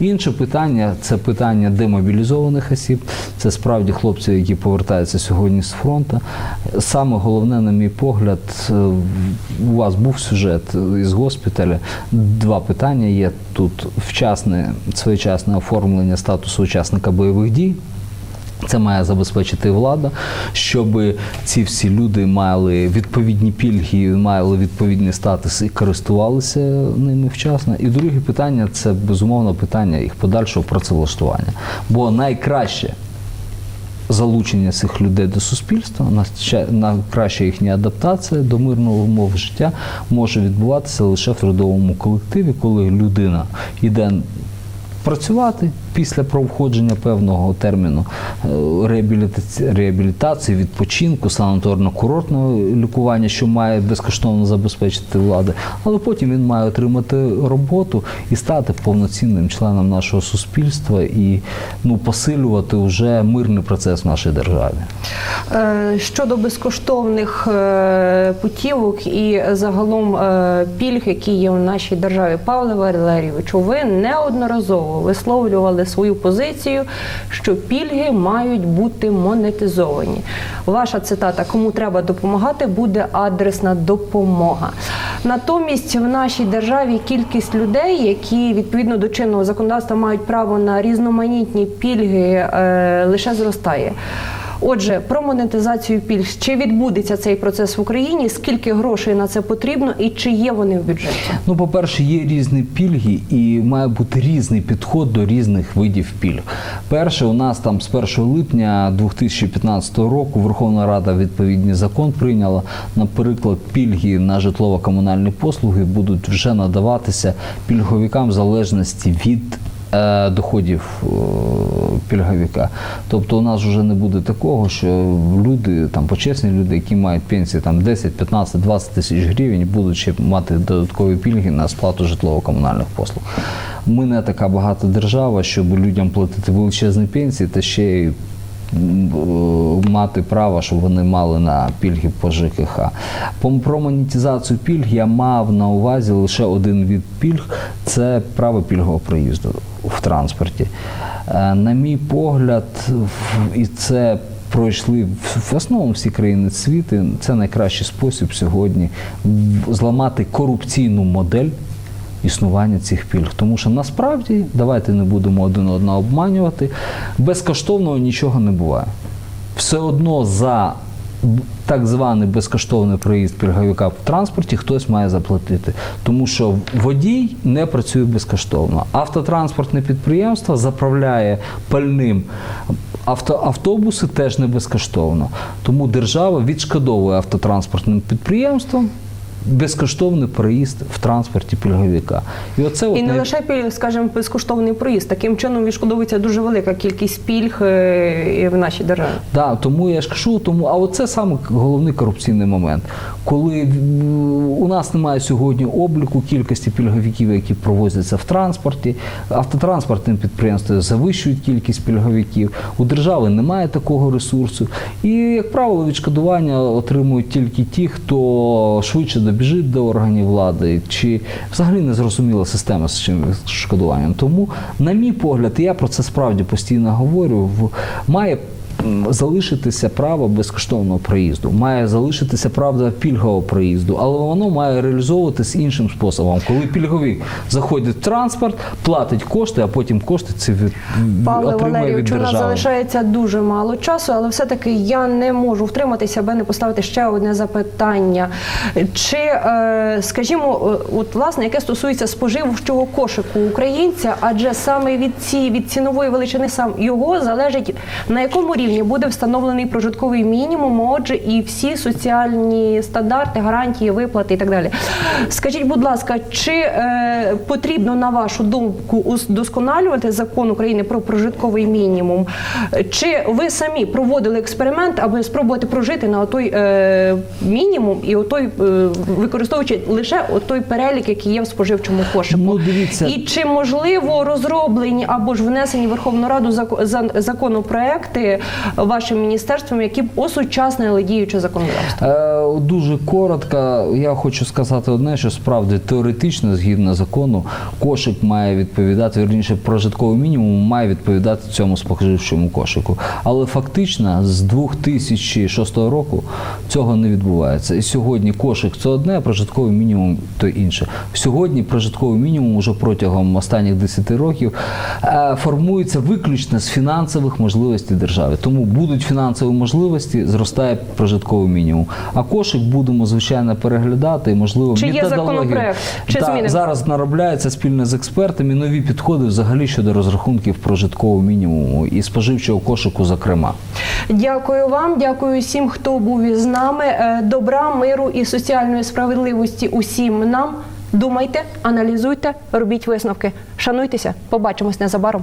Інше питання це питання демобілізованих осіб. Це справді хлопці, які повертаються сьогодні з фронту. Саме головне, на мій погляд, е, у вас був сюжет із госпіталя. Два питання є тут: вчасне своєчасне оформлення статусу учасника бойових дій. Це має забезпечити влада, щоб ці всі люди мали відповідні пільги, мали відповідний статус і користувалися ними вчасно. І друге питання це безумовно питання їх подальшого працевлаштування. Бо найкраще залучення цих людей до суспільства, на- на їхня адаптація до мирного умов життя може відбуватися лише в трудовому колективі, коли людина йде працювати після проходження певного терміну е, реабілітації, відпочинку, санаторно-курортного лікування, що має безкоштовно забезпечити влада, але потім він має отримати роботу і стати повноцінним членом нашого суспільства і ну, посилювати вже мирний процес в нашій державі. Е, Щодо безкоштовних е, путівок і загалом пільг, які є в нашій державі, Павле Валерійовичу, ви неодноразово висловлювали свою позицію, що пільги мають бути монетизовані. Ваша цитата Кому треба допомагати, буде адресна допомога. Натомість в нашій державі кількість людей, які відповідно до чинного законодавства мають право на різноманітні пільги, е, лише зростає. Отже, про монетизацію пільг. Чи відбудеться цей процес в Україні? Скільки грошей на це потрібно і чи є вони в бюджеті? Ну, по-перше, є різні пільги, і має бути різний підход до різних видів пільг. Перше, у нас там з 1 липня 2015 року Верховна Рада відповідний закон прийняла. Наприклад, пільги на житлово-комунальні послуги будуть вже надаватися пільговикам в залежності від. Е, Доходів е, пільговика. Тобто у нас вже не буде такого, що люди, там почесні люди, які мають пенсії там 10, 15, 20 тисяч гривень, будуть ще мати додаткові пільги на сплату житлово-комунальних послуг. Ми не така багата держава, щоб людям платити величезні пенсії та ще й е, мати право, щоб вони мали на пільги по ЖКХ. Про монетизацію пільг я мав на увазі лише один від пільг це право пільгового проїзду в транспорті. Е, На мій погляд, і це пройшли в основному всі країни світу. Це найкращий спосіб сьогодні зламати корупційну модель існування цих пільг. Тому що насправді, давайте не будемо один одного обманювати, безкоштовного нічого не буває. Все одно за так званий безкоштовний проїзд пільговика в транспорті хтось має заплатити. Тому що водій не працює безкоштовно. Автотранспортне підприємство заправляє пальним авто, автобуси теж не безкоштовно. Тому держава відшкодовує автотранспортним підприємствам безкоштовний проїзд в транспорті пільговика. І оце от не най- лише пільг, скажімо, безкоштовний проїзд. Таким чином відшкодовується дуже велика кількість пільг е, в нашій державі. Да, тому я ж кажу, тому, а оце саме головний корупційний момент. Коли у нас немає сьогодні обліку кількості пільговиків, які провозяться в транспорті, автотранспортні підприємства завищують кількість пільговиків, у держави немає такого ресурсу. І, як правило, відшкодування отримують тільки ті, хто швидше добіжить до органів влади, чи взагалі не зрозуміла система з чим шкодуванням. Тому, на мій погляд, я про це справді постійно говорю, має залишитися право безкоштовного проїзду, має залишитися правда пільгового проїзду, але воно має реалізовуватись іншим способом. Коли пільговик заходить в транспорт, платить кошти, а потім кошти ці від, Павле отримує від у нас залишається дуже мало часу, але все-таки я не можу втриматися, аби не поставити ще одне запитання. Чи, е, скажімо, е, от власне, яке стосується споживчого кошику українця, адже саме від ці від цінової величини сам його залежить на якому рівні буде встановлений прожитковий мінімум, отже, і всі соціальні стандарти, гарантії, виплати і так далі. Скажіть, будь ласка, чи е, потрібно на вашу думку удосконалювати закон України про прожитковий мінімум? Чи ви самі проводили експеримент, аби спробувати прожити на той е, мінімум і отой, е, використовуючи лише той перелік, який є в споживчому кошику? Ну, дивіться. І чи можливо розроблені або ж внесені в Верховну Раду зако- за- законопроекти вашим міністерством, які б осучаснили діюче законодавство? Е, Дуже коротко, я хочу сказати одне, що справді теоретично, згідно закону, кошик має відповідати, вірніше, прожитковий мінімум має відповідати цьому споживчому кошику. Але фактично з 2006 року цього не відбувається. І сьогодні кошик це одне, а прожитковий мінімум то інше. Сьогодні прожитковий мінімум уже протягом останніх 10 років е, формується виключно з фінансових можливостей держави. Тому будуть фінансові можливості, зростає прожитковий мінімум. А кошик будемо звичайно переглядати. Можливо, Чи є законопроект? Чи зміни? зараз наробляється спільно з експертами нові підходи взагалі щодо розрахунків прожиткового мінімуму і споживчого кошику, зокрема. Дякую вам, дякую всім, хто був із нами. Е, Добра, миру і соціальної справедливості усім нам. Думайте, аналізуйте, робіть висновки. Шануйтеся, побачимось незабаром.